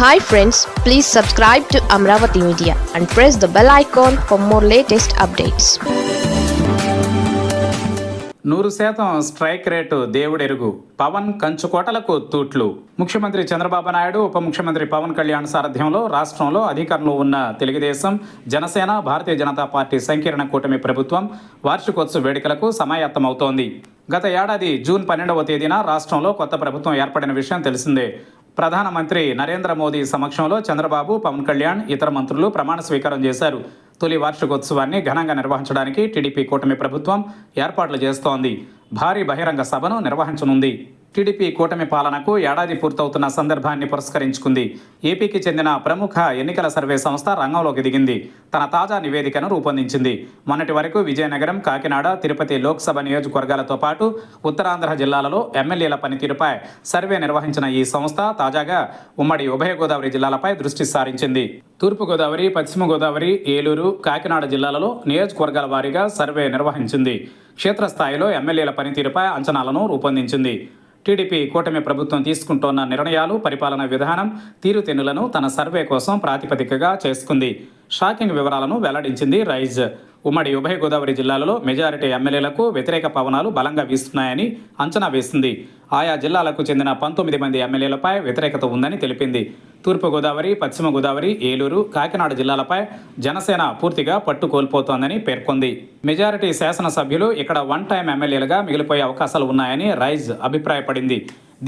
Hi friends please subscribe to Amaravati media and press the bell icon for more latest updates నూరు శాతం strike rate దేవుడెరుగు. పవన్ కంచుకోటలకు తూట్లు. ముఖ్యమంత్రి చంద్రబాబు నాయుడు ఉప ముఖ్యమంత్రి పవన్ కళ్యాణ్ సారథ్యంలో రాష్ట్రంలో అధికారంలో ఉన్న తెలుగుదేశం జనసేన భారతీయ జనతా పార్టీ సంకీర్ణ కూటమి ప్రభుత్వం వార్షికోత్సవ వేడుకలకు సమాయత్తమవుతోంది. గత ఏడాది జూన్ పన్నెండవ తేదీన రాష్ట్రంలో కొత్త ప్రభుత్వం ఏర్పడిన విషయం తెలిసిందే. ప్రధానమంత్రి నరేంద్ర మోదీ సమక్షంలో చంద్రబాబు పవన్ కళ్యాణ్ ఇతర మంత్రులు ప్రమాణ స్వీకారం చేశారు. తొలి వార్షికోత్సవాన్ని ఘనంగా నిర్వహించడానికి టీడీపీ కూటమి ప్రభుత్వం ఏర్పాట్లు చేస్తోంది. భారీ బహిరంగ సభను నిర్వహించనుంది. టీడీపీ కూటమి పాలనకు ఏడాది పూర్తవుతున్న సందర్భాన్ని పురస్కరించుకుంది. ఏపీకి చెందిన ప్రముఖ ఎన్నికల సర్వే సంస్థ రంగంలోకి దిగింది. తన తాజా నివేదికను రూపొందించింది. మొన్నటి వరకు విజయనగరం కాకినాడ తిరుపతి లోక్సభ నియోజకవర్గాలతో పాటు ఉత్తరాంధ్ర జిల్లాలలో ఎమ్మెల్యేల పనితీరుపై సర్వే నిర్వహించిన ఈ సంస్థ తాజాగా ఉమ్మడి ఉభయ గోదావరి జిల్లాలపై దృష్టి సారించింది. తూర్పుగోదావరి పశ్చిమ గోదావరి ఏలూరు కాకినాడ జిల్లాలలో నియోజకవర్గాల వారీగా సర్వే నిర్వహించింది. క్షేత్రస్థాయిలో ఎమ్మెల్యేల పనితీరుపై అంచనాలను రూపొందించింది. టీడీపీ కూటమి ప్రభుత్వం తీసుకుంటోన్న నిర్ణయాలు పరిపాలన విధానం తీరుతెన్నులను తన సర్వే కోసం ప్రాతిపదికగా చేసుకుంది. షాకింగ్ వివరాలను వెల్లడించింది రైజ్. ఉమ్మడి ఉభయ గోదావరి జిల్లాలలో మెజారిటీ ఎమ్మెల్యేలకు వ్యతిరేక పవనాలు బలంగా వీస్తున్నాయని అంచనా వేసింది. ఆయా జిల్లాలకు చెందిన పంతొమ్మిది మంది ఎమ్మెల్యేలపై వ్యతిరేకత ఉందని తెలిపింది. తూర్పుగోదావరి పశ్చిమ గోదావరి ఏలూరు కాకినాడ జిల్లాలపై జనసేన పూర్తిగా పట్టు కోల్పోతోందని పేర్కొంది. మెజారిటీ శాసనసభ్యులు ఇక్కడ వన్ టైం ఎమ్మెల్యేలుగా మిగిలిపోయే అవకాశాలు ఉన్నాయని రైజ్ అభిప్రాయపడింది.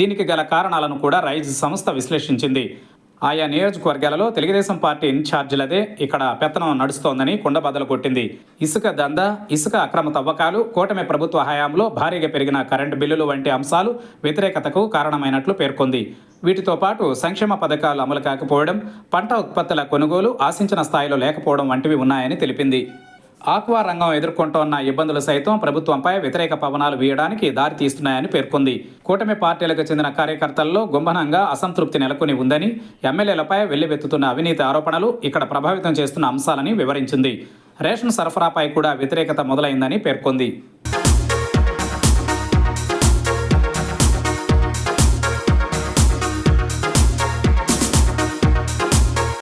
దీనికి గల కారణాలను కూడా రైజ్ సంస్థ విశ్లేషించింది. ఆయా నియోజకవర్గాలలో తెలుగుదేశం పార్టీ ఇన్ఛార్జీలదే ఇక్కడ పెత్తనం నడుస్తోందని కుండబద్దలు కొట్టింది. ఇసుక దందా ఇసుక అక్రమ తవ్వకాలు కూటమి ప్రభుత్వ హయాంలో భారీగా పెరిగిన కరెంటు బిల్లులు వంటి అంశాలు వ్యతిరేకతకు కారణమైనట్లు పేర్కొంది. వీటితో పాటు సంక్షేమ పథకాలు అమలు కాకపోవడం పంట ఉత్పత్తుల కొనుగోలు ఆశించిన స్థాయిలో లేకపోవడం వంటివి ఉన్నాయని తెలిపింది. ఆక్వా రంగం ఎదుర్కొంటోన్న ఇబ్బందులు సైతం ప్రభుత్వంపై వ్యతిరేక పవనాలు వీయడానికి దారితీస్తున్నాయని పేర్కొంది. కూటమి పార్టీలకు చెందిన కార్యకర్తల్లో గుంభనంగా అసంతృప్తి నెలకొని ఉందని ఎమ్మెల్యేలపై వెల్లివెత్తుతున్న అవినీతి ఆరోపణలు ఇక్కడ ప్రభావితం చేస్తున్న అంశాలని వివరించింది. రేషన్ సరఫరాపై కూడా వ్యతిరేకత మొదలైందని పేర్కొంది.